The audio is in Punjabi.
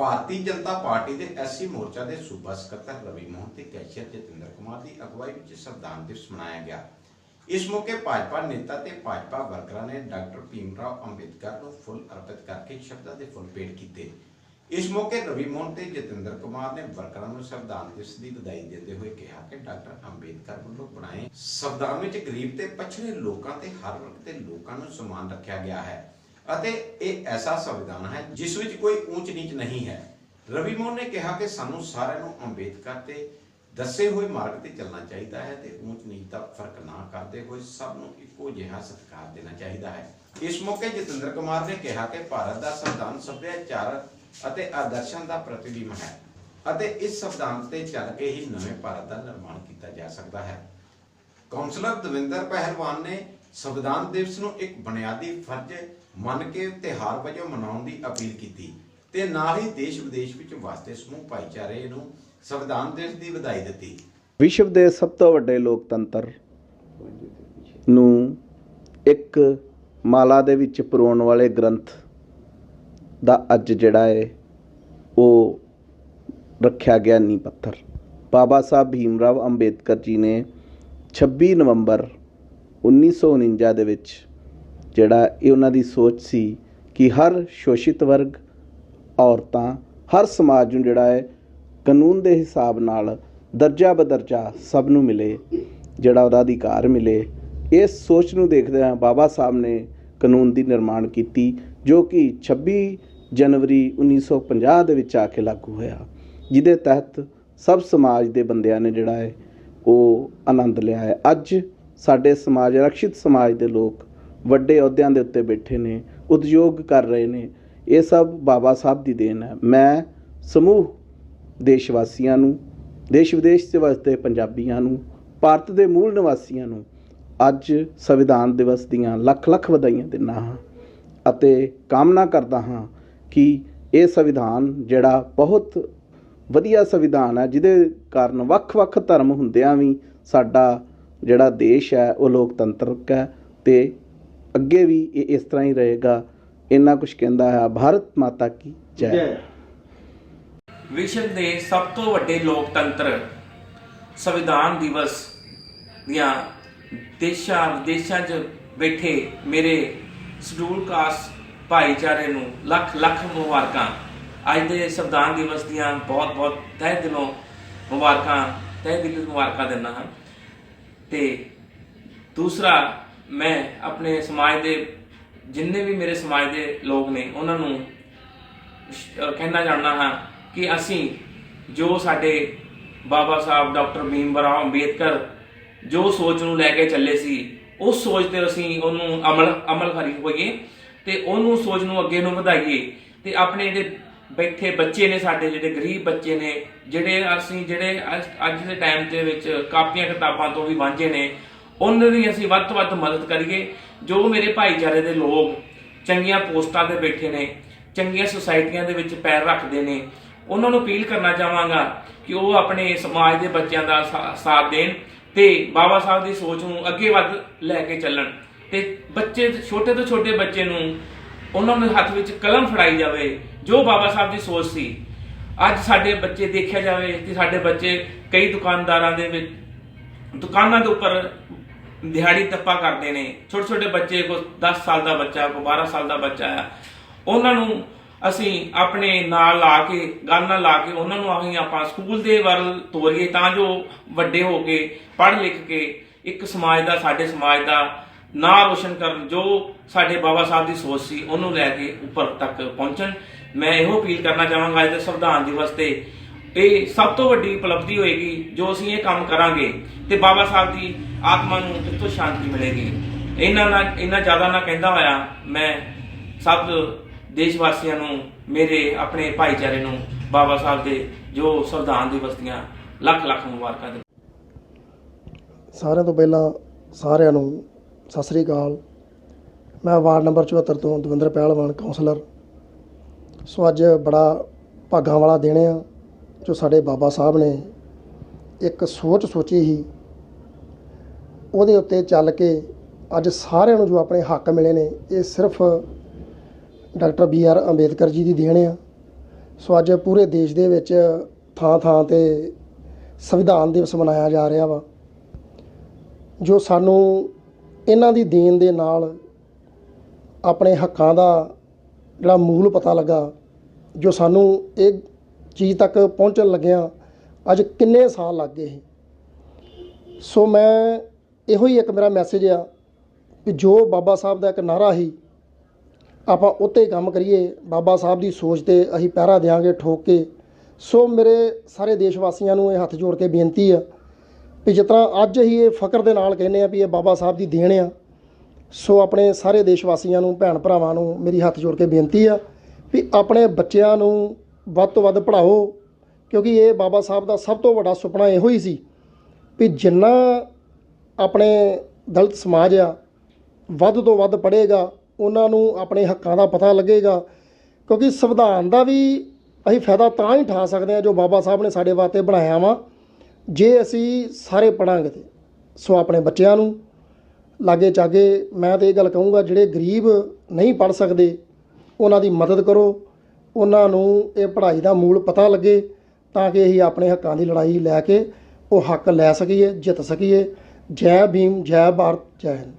ਭਾਰਤੀ ਜਨਤਾ ਪਾਰਟੀ ਦੇ ਐਸਸੀ ਮੋਰਚਾ ਦੇ ਸੂਬਾ ਸਕੱਤਰ ਰਵੀ ਮੋਹਨ ਤੇ ਕੈਸ਼ੀਅਰ ਜਤਿੰਦਰ ਕੁਮਾਰ ਦੀ ਅਗਵਾਈ ਵਿੱਚ ਸੰਵਿਧਾਨ ਦਿਵਸ ਮਨਾਇਆ ਗਿਆ। ਇਸ ਮੌਕੇ ਭਾਜਪਾ ਨੇਤਾ ਤੇ ਭਾਜਪਾ ਵਰਕਰਾਂ ਨੇ ਡਾਕਟਰ ਭੀਮਰਾਓ ਅੰਬੇਦਕਰ ਨੂੰ ਫੁੱਲ ਅਰਪਿਤ ਕਰਕੇ ਸ਼ਬਦਾਂ ਦੇ ਫੁੱਲ ਭੇਟ ਕੀਤੇ। ਇਸ ਮੌਕੇ ਰਵੀ ਮੋਹਨ ਤੇ ਜਤਿੰਦਰ ਕੁਮਾਰ ਨੇ ਵਰਕਰਾਂ ਨੂੰ ਸੰਵਿਧਾਨ ਦਿਵਸ ਦੀ ਵਧਾਈ ਦਿੰਦੇ ਹੋਏ ਕਿਹਾ ਕਿ ਡਾਕਟਰ ਅੰਬੇਦਕਰ ਵੱਲੋਂ ਬਣਾਏ ਸੰਵਿਧਾਨ ਵਿੱਚ ਗਰੀਬ ਤੇ ਪਛੜੇ ਲੋਕਾਂ ਤੇ ਹਰ ਵਰਗ ਦੇ ਲੋਕਾਂ ਨੂੰ ਸਮਾਨ ਰੱਖਿਆ ਗਿਆ ਹੈ। ਅਤੇ ਇਹ ਐਸਾ ਸੰਵਿਧਾਨ ਹੈ ਜਿਸ ਵਿੱਚ ਕੋਈ ਊਚ ਨੀਚ ਨਹੀਂ ਹੈ। ਰਵੀ ਮੋਹਨ ਨੇ ਕਿਹਾ ਕਿ ਸਾਨੂੰ ਸਾਰਿਆਂ ਨੂੰ ਅੰਬੇਦਕਰ ਤੇ ਦੱਸੇ ਹੋਏ ਮਾਰਗ ਤੇ ਚੱਲਣਾ ਚਾਹੀਦਾ ਹੈ ਤੇ ਊਚ ਨੀਚ ਦਾ ਫ਼ਰਕ ਨਾ ਕਰਦੇ ਹੋਏ ਸਭ ਨੂੰ ਇੱਕੋ ਜਿਹਾ ਸਤਿਕਾਰ ਦੇਣਾ ਚਾਹੀਦਾ ਹੈ। ਇਸ ਮੌਕੇ ਜਤਿੰਦਰ ਕੁਮਾਰ ਨੇ ਕਿਹਾ ਕਿ ਭਾਰਤ ਦਾ ਸੰਵਿਧਾਨ ਸੱਭਿਆਚਾਰ ਅਤੇ ਆਦਰਸ਼ਾਂ ਦਾ ਪ੍ਰਤੀਬਿੰਬ ਹੈ ਅਤੇ ਇਸ ਸੰਵਿਧਾਨ ਤੇ ਚੱਲ ਕੇ ਹੀ ਨਵੇਂ ਭਾਰਤ ਦਾ ਨਿਰਮਾਣ ਕੀਤਾ ਜਾ ਸਕਦਾ ਹੈ। ਕਾਉਂਸਲਰ ਦਵਿੰਦਰ ਪਹਿਲਵਾਨ ਨੇ ਸੰਵਿਧਾਨ ਦਿਵਸ ਨੂੰ ਇੱਕ ਬੁਨਿਆਦੀ ਫਰਜ਼ ਮੰਨ ਕੇ ਤਿਉਹਾਰ ਵਜੋਂ ਮਨਾਉਣ ਦੀ ਅਪੀਲ ਕੀਤੀ ਤੇ ਨਾਲ ਹੀ ਦੇਸ਼ ਵਿਦੇਸ਼ ਵਿੱਚ ਵਸਦੇ ਸਮੂਹ ਭਾਈਚਾਰੇ ਨੂੰ ਸੰਵਿਧਾਨ ਦਿਵਸ ਦੀ ਵਧਾਈ ਦਿੱਤੀ। ਵਿਸ਼ਵ ਦੇ ਸਭ ਤੋਂ ਵੱਡੇ ਲੋਕਤੰਤਰ ਨੂੰ ਇੱਕ ਮਾਲਾ ਦੇ ਵਿੱਚ ਪਰੋਣ ਵਾਲੇ ਗ੍ਰੰਥ ਦਾ ਅੱਜ ਜਿਹੜਾ ਹੈ ਉਹ ਰੱਖਿਆ ਗਿਆ ਨੀ ਪੱਥਰ। ਬਾਬਾ ਸਾਹਿਬ ਭੀਮਰਾਵ ਅੰਬੇਦਕਰ ਜੀ ਨੇ 26 ਨਵੰਬਰ 1949 ਦੇ ਵਿੱਚ ਜਿਹੜਾ ਇਹ ਉਹਨਾਂ ਦੀ ਸੋਚ ਸੀ ਕਿ ਹਰ ਸ਼ੋਸ਼ਿਤ ਵਰਗ, ਔਰਤਾਂ, ਹਰ ਸਮਾਜ ਨੂੰ ਜਿਹੜਾ ਹੈ, ਕਾਨੂੰਨ ਦੇ ਹਿਸਾਬ ਨਾਲ ਦਰਜਾ ਬਦਰਜਾ ਸਭ ਨੂੰ ਮਿਲੇ, ਜਿਹੜਾ ਉਹਦਾ ਅਧਿਕਾਰ ਮਿਲੇ। ਇਸ ਸੋਚ ਨੂੰ ਦੇਖਦੇ ਹਾਂ ਬਾਬਾ ਸਾਹਿਬ ਨੇ ਕਾਨੂੰਨ ਦੀ ਨਿਰਮਾਣ ਕੀਤੀ, ਜੋ ਕਿ 26 ਜਨਵਰੀ 1950 ਦੇ ਵਿੱਚ ਆ ਕੇ ਲਾਗੂ ਹੋਇਆ। ਜਿਹਦੇ ਤਹਿਤ ਸਭ ਸਮਾਜ ਦੇ ਬੰਦਿਆਂ ਨੇ ਜਿਹੜਾ ਹੈ, ਉਹ ਆਨੰਦ ਲਿਆ ਹੈ। ਅੱਜ ਸਾਡੇ ਸਮਾਜ, ਰਕਸ਼ਿਤ ਸਮਾਜ ਦੇ ਲੋਕ ਵੱਡੇ ਅਹੁਦਿਆਂ ਦੇ ਉੱਤੇ ਬੈਠੇ ਨੇ, ਉਦਯੋਗ ਕਰ ਰਹੇ ਨੇ। ਇਹ ਸਭ ਬਾਬਾ ਸਾਹਿਬ ਦੀ ਦੇਣ ਹੈ। ਮੈਂ ਸਮੂਹ ਦੇਸ਼ ਵਾਸੀਆਂ ਨੂੰ, ਦੇਸ਼ ਵਿਦੇਸ਼ 'ਚ ਵਸਦੇ ਪੰਜਾਬੀਆਂ ਨੂੰ, ਭਾਰਤ ਦੇ ਮੂਲ ਨਿਵਾਸੀਆਂ ਨੂੰ ਅੱਜ ਸੰਵਿਧਾਨ ਦਿਵਸ ਦੀਆਂ ਲੱਖ ਲੱਖ ਵਧਾਈਆਂ ਦਿੰਦਾ ਹਾਂ ਅਤੇ ਕਾਮਨਾ ਕਰਦਾ ਹਾਂ ਕਿ ਇਹ ਸੰਵਿਧਾਨ ਜਿਹੜਾ ਬਹੁਤ ਵਧੀਆ ਸੰਵਿਧਾਨ ਹੈ, ਜਿਹਦੇ ਕਾਰਨ ਵੱਖ-ਵੱਖ ਧਰਮ ਹੁੰਦਿਆਂ ਵੀ ਸਾਡਾ ਜਿਹੜਾ ਦੇਸ਼ ਹੈ, ਉਹ ਲੋਕਤੰਤਰਕ ਹੈ ਤੇ ਅੱਗੇ ਵੀ ਇਹ ਇਸ ਤਰ੍ਹਾਂ ਹੀ ਰਹੇਗਾ। ਇੰਨਾ ਕੁਝ ਕਹਿੰਦਾ ਹੈ, ਭਾਰਤ ਮਾਤਾ ਕੀ ਜੈ। ਵਿਸ਼ਵ ਦੇ ਸਭ ਤੋਂ ਵੱਡੇ ਲੋਕਤੰਤਰ ਸੰਵਿਧਾਨ ਦਿਵਸ ਦੀਆਂ ਦੇਸ਼ਾਂ, ਵਿਦੇਸ਼ਾਂ 'ਚ ਬੈਠੇ ਮੇਰੇ ਸ਼ਡਿਊਲ ਕਾਸਟ ਭਾਈਚਾਰੇ ਨੂੰ ਲੱਖ ਲੱਖ ਮੁਬਾਰਕਾਂ। ਅੱਜ ਦੇ ਸੰਵਿਧਾਨ ਦਿਵਸ ਦੀਆਂ ਬਹੁਤ ਬਹੁਤ ਤਹਿ ਦਿਲੋਂ ਮੁਬਾਰਕਾਂ, ਤਹਿ ਦਿਲੋਂ ਮੁਬਾਰਕਾਂ ਦਿੰਦਾ ਹਾਂ। ਤੇ ਦੂਸਰਾ ਮੈਂ ਆਪਣੇ ਸਮਾਜ ਦੇ ਜਿੰਨੇ ਵੀ ਮੇਰੇ ਸਮਾਜ ਦੇ ਲੋਕ ਨੇ, ਉਹਨਾਂ ਨੂੰ ਕਹਿਣਾ ਚਾਹੁੰਦਾ ਹਾਂ ਕਿ ਅਸੀਂ ਜੋ ਸਾਡੇ ਬਾਬਾ ਸਾਹਿਬ, ਡਾਕਟਰ ਭੀਮ ਰਾਓ ਅੰਬੇਦਕਰ ਜੋ ਸੋਚ ਨੂੰ ਲੈ ਕੇ ਚੱਲੇ ਸੀ, ਉਸ ਸੋਚ ਤੇ ਅਸੀਂ ਉਹਨੂੰ ਅਮਲ ਅਮਲ ਕਰੀ ਹੋਈਏ ਤੇ ਉਹਨੂੰ ਸੋਚ ਨੂੰ ਅੱਗੇ ਨੂੰ ਵਧਾਈਏ ਤੇ ਆਪਣੇ ਜਿਹੜੇ ਬੈਠੇ ਬੱਚੇ ਨੇ, ਸਾਡੇ ਜਿਹੜੇ ਗਰੀਬ ਬੱਚੇ ਨੇ, ਜਿਹੜੇ ਅਸੀਂ, ਜਿਹੜੇ ਅੱਜ ਦੇ ਟਾਈਮ ਦੇ ਵਿੱਚ ਕਾਪੀਆਂ ਕਿਤਾਬਾਂ ਤੋਂ ਵੀ ਵਾਂਝੇ ਨੇ ਉਹਨਾਂ ਦੀ ਅਸੀਂ ਵੱਧ ਤੋਂ ਵੱਧ ਮਦਦ ਕਰੀਏ। ਜੋ ਮੇਰੇ ਭਾਈਚਾਰੇ ਦੇ ਲੋਕ ਚੰਗੀਆਂ ਪੋਸਟਾਂ ਤੇ ਬੈਠੇ ਨੇ, ਚੰਗੀਆਂ ਸੁਸਾਇਟੀਆਂ ਦੇ ਵਿੱਚ ਪੈਰ ਰੱਖਦੇ ਨੇ, ਉਹਨਾਂ ਨੂੰ ਅਪੀਲ ਕਰਨਾ ਚਾਹਾਂਗਾ ਕਿ ਉਹ ਆਪਣੇ ਸਮਾਜ ਦੇ ਬੱਚਿਆਂ ਦਾ ਸਾਥ ਦੇਣ ਤੇ ਬਾਬਾ ਸਾਹਿਬ ਦੀ ਸੋਚ ਨੂੰ ਅੱਗੇ ਵੱਧ ਲੈ ਕੇ ਚੱਲਣ। ਤੇ ਬੱਚੇ, ਛੋਟੇ ਤੋਂ ਛੋਟੇ ਬੱਚੇ ਨੂੰ ਉਹਨਾਂ ਦੇ ਹੱਥ ਵਿੱਚ ਕਲਮ ਫੜਾਈ ਜਾਵੇ, ਜੋ ਬਾਬਾ ਸਾਹਿਬ ਦੀ ਸੋਚ ਸੀ। ਅੱਜ ਸਾਡੇ ਬੱਚੇ ਦੇਖਿਆ ਜਾਵੇ ਕਿ ਸਾਡੇ ਬੱਚੇ ਕਈ ਦੁਕਾਨਦਾਰਾਂ ਦੇ ਵਿੱਚ, ਦੁਕਾਨਾਂ ਦੇ ਉੱਪਰ ਦਿਹਾੜੀ ਤੱਪਾ ਕਰਦੇ ਨੇ। ਛੋਟੇ ਛੋਟੇ ਬੱਚੇ ਕੋ 10 ਸਾਲ ਦਾ ਬੱਚਾ ਕੋ 12 ਸਾਲ ਦਾ ਬੱਚਾ ਆ। ਉਹਨਾਂ ਨੂੰ ਅਸੀਂ ਆਪਣੇ ਨਾਲ ਲਾ ਕੇ, ਗੱਲ ਨਾਲ ਲਾ ਕੇ ਉਹਨਾਂ ਨੂੰ ਅਸੀਂ ਆਪਾਂ ਸਕੂਲ ਦੇ ਵੱਲ ਤੋਰੀਏ ਤਾਂ ਜੋ ਵੱਡੇ ਹੋ ਕੇ, ਪੜ੍ਹ ਲਿਖ ਕੇ ਇੱਕ ਸਮਾਜ ਦਾ, ਸਾਡੇ ਸਮਾਜ ਦਾ ਨਾਂ ਰੋਸ਼ਨ ਕਰਨ ਜੋ ਸਾਡੇ ਬਾਬਾ ਸਾਹਿਬ ਦੀ ਸੋਚ ਸੀ, ਉਹਨੂੰ ਲੈ ਕੇ ਉੱਪਰ ਤੱਕ ਪਹੁੰਚਣ। ਮੈਂ ਇਹੋ ਅਪੀਲ ਕਰਨਾ ਚਾਹਾਂਗਾ ਅੱਜ ਦੇ ਸੰਵਿਧਾਨ ਦਿਵਸ ਤੇ ਇਹ ਸਭ ਤੋਂ ਵੱਡੀ ਉਪਲਬਧੀ ਹੋਏਗੀ ਜੋ ਅਸੀਂ ਇਹ ਕੰਮ ਕਰਾਂਗੇ ਤੇ ਬਾਬਾ ਸਾਹਿਬ ਦੀ ਆਤਮਾ ਨੂੰ ਕਿਤੋਂ ਸ਼ਾਂਤੀ ਮਿਲੇਗੀ। ਇਹਨਾਂ ਨਾਲ ਇੰਨਾ ਜ਼ਿਆਦਾ ਨਾ ਕਹਿੰਦਾ ਹੋਇਆ ਮੈਂ ਸਭ ਦੇਸ਼ ਵਾਸੀਆਂ ਨੂੰ, ਮੇਰੇ ਆਪਣੇ ਭਾਈਚਾਰੇ ਨੂੰ ਬਾਬਾ ਸਾਹਿਬ ਦੇ ਜੋ ਸੰਵਿਧਾਨ ਦਿਵਸ ਦੀਆਂ ਲੱਖ ਲੱਖ ਮੁਬਾਰਕਾਂ ਦਿੰਦਾ ਸਾਰਿਆਂ ਤੋਂ ਪਹਿਲਾਂ ਸਾਰਿਆਂ ਨੂੰ ਸਤਿ ਸ੍ਰੀ ਅਕਾਲ। ਮੈਂ ਵਾਰਡ ਨੰਬਰ 74 ਤੋਂ ਦਵਿੰਦਰ ਪਹਿਲਵਾਨ ਕਾਉਂਸਲਰ ਸੋ ਅੱਜ ਬੜਾ ਭਾਗਾਂ ਵਾਲਾ ਦਿਨ ਆ। ਜੋ ਸਾਡੇ ਬਾਬਾ ਸਾਹਿਬ ਨੇ ਇੱਕ ਸੋਚ ਸੋਚੀ ਸੀ, ਉਹਦੇ ਉੱਤੇ ਚੱਲ ਕੇ ਅੱਜ ਸਾਰਿਆਂ ਨੂੰ ਜੋ ਆਪਣੇ ਹੱਕ ਮਿਲੇ ਨੇ, ਇਹ ਸਿਰਫ doctor B R Ambedkar ji ਦੀ ਦੇਣ ਆ। ਸੋ ਅੱਜ ਪੂਰੇ ਦੇਸ਼ ਦੇ ਵਿੱਚ ਥਾਂ ਥਾਂ ਤੇ ਸੰਵਿਧਾਨ ਦਿਵਸ ਮਨਾਇਆ ਜਾ ਰਿਹਾ ਵਾ, ਜੋ ਸਾਨੂੰ ਇਹਨਾਂ ਦੀ ਦੇਣ ਦੇ ਨਾਲ ਆਪਣੇ ਹੱਕਾਂ ਦਾ ਜਿਹੜਾ ਮੂਲ ਪਤਾ ਲੱਗਾ, ਜੋ ਸਾਨੂੰ ਇਹ ਚੀਜ਼ ਤੱਕ ਪਹੁੰਚਣ ਲੱਗਿਆ। ਅੱਜ ਕਿੰਨੇ ਸਾਲ ਲੱਗ ਗਏ ਸੀ ਸੋ ਮੈਂ ਇਹੋ ਹੀ ਇੱਕ ਮੇਰਾ ਮੈਸੇਜ ਆ ਕਿ ਜੋ ਬਾਬਾ ਸਾਹਿਬ ਦਾ ਇੱਕ ਨਾਰਾ ਸੀ, ਆਪਾਂ ਉੱਤੇ ਕੰਮ ਕਰੀਏ। ਬਾਬਾ ਸਾਹਿਬ ਦੀ ਸੋਚ ਤੇ ਅਸੀਂ ਪਹਿਰਾ ਦੇਾਂਗੇ ਠੋਕ ਕੇ। ਸੋ ਮੇਰੇ ਸਾਰੇ ਦੇਸ਼ ਵਾਸੀਆਂ ਨੂੰ ਇਹ ਹੱਥ ਜੋੜ ਕੇ ਬੇਨਤੀ ਆ ਵੀ ਜਿਸ ਤਰ੍ਹਾਂ ਅੱਜ ਹੀ ਇਹ ਫਕਰ ਦੇ ਨਾਲ ਕਹਿੰਦੇ ਆ ਵੀ ਇਹ ਬਾਬਾ ਸਾਹਿਬ ਦੀ ਦੇਣ ਆ, ਸੋ ਆਪਣੇ ਸਾਰੇ ਦੇਸ਼ ਵਾਸੀਆਂ ਨੂੰ, ਭੈਣ ਭਰਾਵਾਂ ਨੂੰ ਮੇਰੀ ਹੱਥ ਜੋੜ ਕੇ ਬੇਨਤੀ ਆ ਵੀ ਆਪਣੇ ਬੱਚਿਆਂ ਨੂੰ ਵੱਧ ਤੋਂ ਵੱਧ ਪੜ੍ਹਾਓ, ਕਿਉਂਕਿ ਇਹ ਬਾਬਾ ਸਾਹਿਬ ਦਾ ਸਭ ਤੋਂ ਵੱਡਾ ਸੁਪਨਾ ਇਹੋ ਹੀ ਸੀ ਵੀ ਜਿੰਨਾ ਆਪਣੇ ਦਲਿਤ ਸਮਾਜ ਆ, ਵੱਧ ਤੋਂ ਵੱਧ ਪੜ੍ਹੇਗਾ, ਉਹਨਾਂ ਨੂੰ ਆਪਣੇ ਹੱਕਾਂ ਦਾ ਪਤਾ ਲੱਗੇਗਾ, ਕਿਉਂਕਿ ਸੰਵਿਧਾਨ ਦਾ ਵੀ ਅਸੀਂ ਫਾਇਦਾ ਤਾਂ ਹੀ ਠਾ ਸਕਦੇ ਹਾਂ ਜੋ ਬਾਬਾ ਸਾਹਿਬ ਨੇ ਸਾਡੇ ਵਾਸਤੇ ਬਣਾਇਆ ਵਾ, ਜੇ ਅਸੀਂ ਸਾਰੇ ਪੜਾਂਗੇ ਤੇ, ਸੋ ਆਪਣੇ ਬੱਚਿਆਂ ਨੂੰ, ਲਾਗੇ ਚਾਗੇ ਮੈਂ ਤਾਂ ਇਹ ਗੱਲ ਕਹੂੰਗਾ, ਜਿਹੜੇ ਗਰੀਬ ਨਹੀਂ ਪੜ ਸਕਦੇ, ਉਹਨਾਂ ਦੀ ਮਦਦ ਕਰੋ ਉਹਨਾਂ ਨੂੰ ਇਹ ਪੜ੍ਹਾਈ ਦਾ ਮੂਲ ਪਤਾ ਲੱਗੇ ਤਾਂ ਕਿ ਅਸੀਂ ਆਪਣੇ ਹੱਕਾਂ ਦੀ ਲੜਾਈ ਲੈ ਕੇ ਉਹ ਹੱਕ ਲੈ ਸਕੀਏ, ਜਿੱਤ ਸਕੀਏ। ਜੈ ਭੀਮ, ਜੈ ਭਾਰਤ, ਜੈ ਹਿੰਦ।